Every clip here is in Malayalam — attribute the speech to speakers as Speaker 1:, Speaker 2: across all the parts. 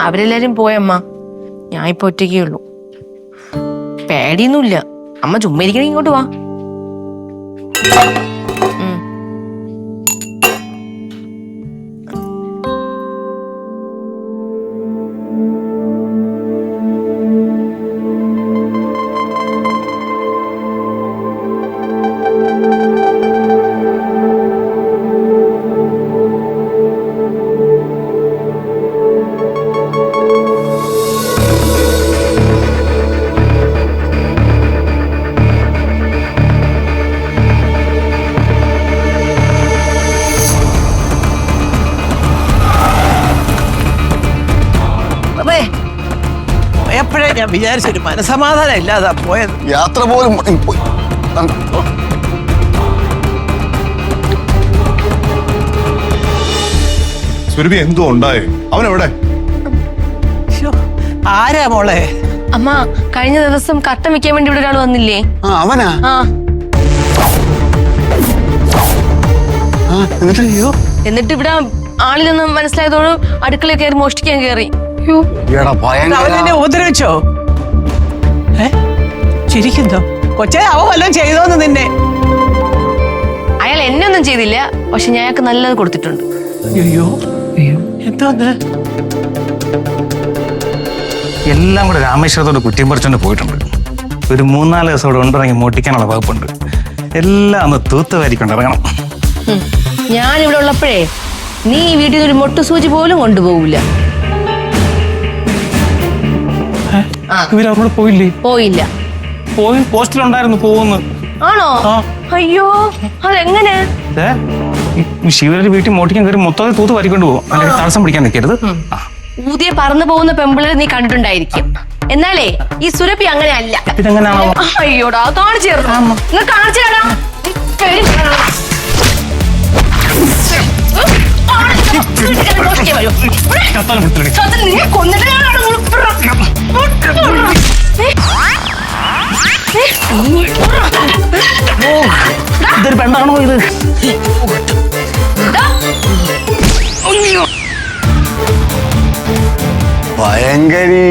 Speaker 1: അവരെല്ലാരും പോയമ്മ ഞാൻ ഇപ്പൊ ഒറ്റയ്ക്കേ ഉള്ളൂ. പേടിയൊന്നുമില്ല. അമ്മ ചുമ്മാ ഇരിക്കണേ ഇങ്ങോട്ട് വാ.
Speaker 2: എപ്പോഴേ ഞാൻ വിചാരിച്ചൊരു മനസമാധാനം ഇല്ലാതാ പോയത്.
Speaker 3: യാത്ര പോലും.
Speaker 4: സുരഭി എന്തോ ഉണ്ടായി? അവൻ
Speaker 2: എവിടെ ആരാ മോളെ?
Speaker 1: അമ്മ കഴിഞ്ഞ ദിവസം കട്ട വെക്കാൻ വേണ്ടി ഇവിടെ ഒരാൾ വന്നില്ലേ?
Speaker 3: അവനാ? എന്നിട്ട്
Speaker 1: ഇവിടെ ആളിലൊന്ന് മനസ്സിലായതോട് അടുക്കളയിൽ കയറി മോഷ്ടിക്കാൻ കയറി.
Speaker 2: ഉപദ്രവിച്ചോ? ഏ? ചിരിക്കുന്നോ കൊച്ചേ അവ വല്ലതും ചെയ്തോന്ന് നിന്നെ.
Speaker 1: അയാൾ എന്നെ ഒന്നും ചെയ്തില്ല പക്ഷെ ഞാൻ അയാൾക്ക് നല്ലത് കൊടുത്തിട്ടുണ്ട്.
Speaker 2: അയ്യോ. എന്തോന്ന്?
Speaker 5: എല്ലാം കൂടെ രാമേശ്വരത്തോട് കുറ്റിയും പറിച്ചോണ്ട് പോയിട്ടുണ്ട്. ഒരു മൂന്നാൽ ദിവസം അവിടെ ഉണ്ടിറങ്ങി മോട്ടിക്കാനുള്ള വകുപ്പുണ്ട്. എല്ലാം ഒന്ന് തൂത്തുവാരിക്കൊണ്ട് ഇറങ്ങണം.
Speaker 1: ഞാൻ ഇവിടെ ഉള്ളപ്പോഴേ നീ ഈ വീട്ടിൽ നിന്ന് ഒരു മൊട്ടു സൂചി പോലും കൊണ്ടുപോകില്ല
Speaker 5: ഇവരവിടെ പോയില്ലേ
Speaker 1: പോയില്ല
Speaker 5: പോയി പോസ്റ്റിലുണ്ടായിരുന്നു പോകുന്നു
Speaker 1: ആണോ അയ്യോ അതെങ്ങനെ
Speaker 5: ശിവരുടെ വീട്ടിൽ മോട്ടിക്കാൻ കയറി മൊത്തത്തിൽ തൂത്ത് വരിക്കൊണ്ട് പോകും അല്ലെങ്കിൽ തടസ്സം പിടിക്കാൻ നിൽക്കരുത്
Speaker 1: ഊതിയെ പറന്നു പോകുന്ന പെമ്പിളരെ നീ കണ്ടിട്ടുണ്ടായിരിക്കും എന്നാലേ ഈ സുരഭി അങ്ങനെ അല്ല അയ്യോടാ കാണിച്ചു തരണം കാണിച്ചു തരാം കൊന്നിട്ട്
Speaker 5: ഇതൊരു പെണ്ണാണോ ഇത്.
Speaker 3: ഭയങ്കരി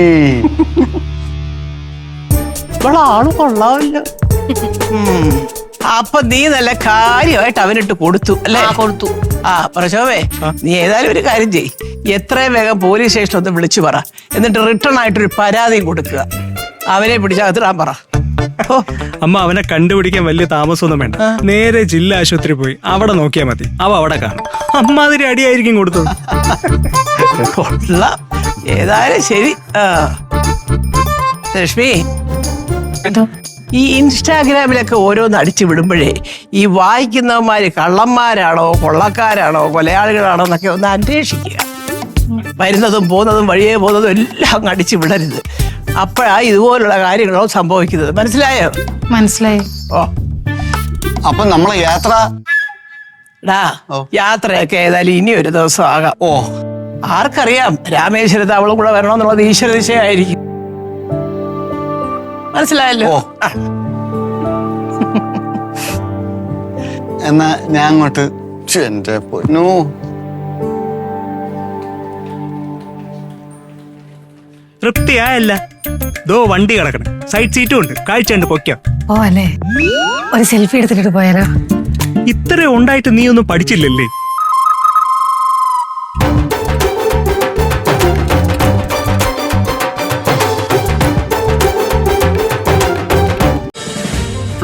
Speaker 2: ഇവളാണ് കൊള്ളാവില്ല. അപ്പൊ നീ നല്ല കാര്യമായിട്ട് അവനിട്ട് കൊടുത്തു അല്ലേ?
Speaker 1: ആ കൊടുത്തു.
Speaker 2: ആ പ്രശോഭേ നീ ഏതായാലും ഒരു കാര്യം ചെയ് എത്രയും വേഗം പോലീസ് സ്റ്റേഷൻ ഒന്ന് വിളിച്ചു പറ. എന്നിട്ട് റിട്ടേൺ ആയിട്ടൊരു പരാതിയും കൊടുക്കുക. അവനെ പിടിച്ചകത്തിടാൻ പറ. ഓ,
Speaker 6: അമ്മ അവനെ കണ്ടുപിടിക്കാൻ വലിയ താമസമൊന്നും വേണ്ട. നേരെ ജില്ലാ ആശുപത്രി പോയി. അവിടെ നോക്കിയാൽ മതി. അവ അവിടെ കാണും. അമ്മ അമ്മാതിരി അടിയായിരിക്കും കൊടുത്തത്.
Speaker 2: കൊള്ളാം. ഏതായാലും ശരി. ലക്ഷ്മി. ഈ ഇൻസ്റ്റാഗ്രാമിലൊക്കെ ഓരോന്ന് അടിച്ചു വിടുമ്പോഴേ ഈ വായിക്കുന്നവന്മാര് കള്ളന്മാരാണോ കൊള്ളക്കാരാണോ കൊലയാളികളാണോ എന്നൊക്കെ ഒന്ന് അന്വേഷിക്കുക. വരുന്നതും പോകുന്നതും വഴിയേ പോകുന്നതും എല്ലാം അങ്ങ് അടിച്ചു വിടരുത്. അപ്പോഴാ ഇതുപോലുള്ള കാര്യങ്ങളോ സംഭവിക്കുന്നത്. മനസ്സിലായോ?
Speaker 7: മനസ്സിലായി.
Speaker 2: ഓ.
Speaker 3: അപ്പൊ നമ്മളെ യാത്ര
Speaker 2: ഡാ. യാത്രയൊക്കെ ഏതായാലും ഇനി ഒരു ദിവസം ആകാം.
Speaker 3: ഓ.
Speaker 2: ആർക്കറിയാം രാമേശ്വരത്ത് അവളും കൂടെ വരണമെന്നുള്ളത് ഈശ്വര നിശ്ചയമായിരിക്കും മനസ്സിലായല്ലോ.
Speaker 3: എന്നാ ഞാൻ അങ്ങോട്ട് എന്റെ പൊന്നു.
Speaker 6: തൃപ്തിയായല്ല. ദോ വണ്ടി കിടക്കണം. സൈഡ് സീറ്റും ഉണ്ട്. കാഴ്ച ഉണ്ട് പൊക്കോ
Speaker 7: ഓ അല്ലേ? ഒരു സെൽഫി എടുത്തിട്ട് പോയാലോ?
Speaker 6: ഇത്ര ഉണ്ടായിട്ട് നീ ഒന്നും പഠിച്ചില്ലല്ലേ?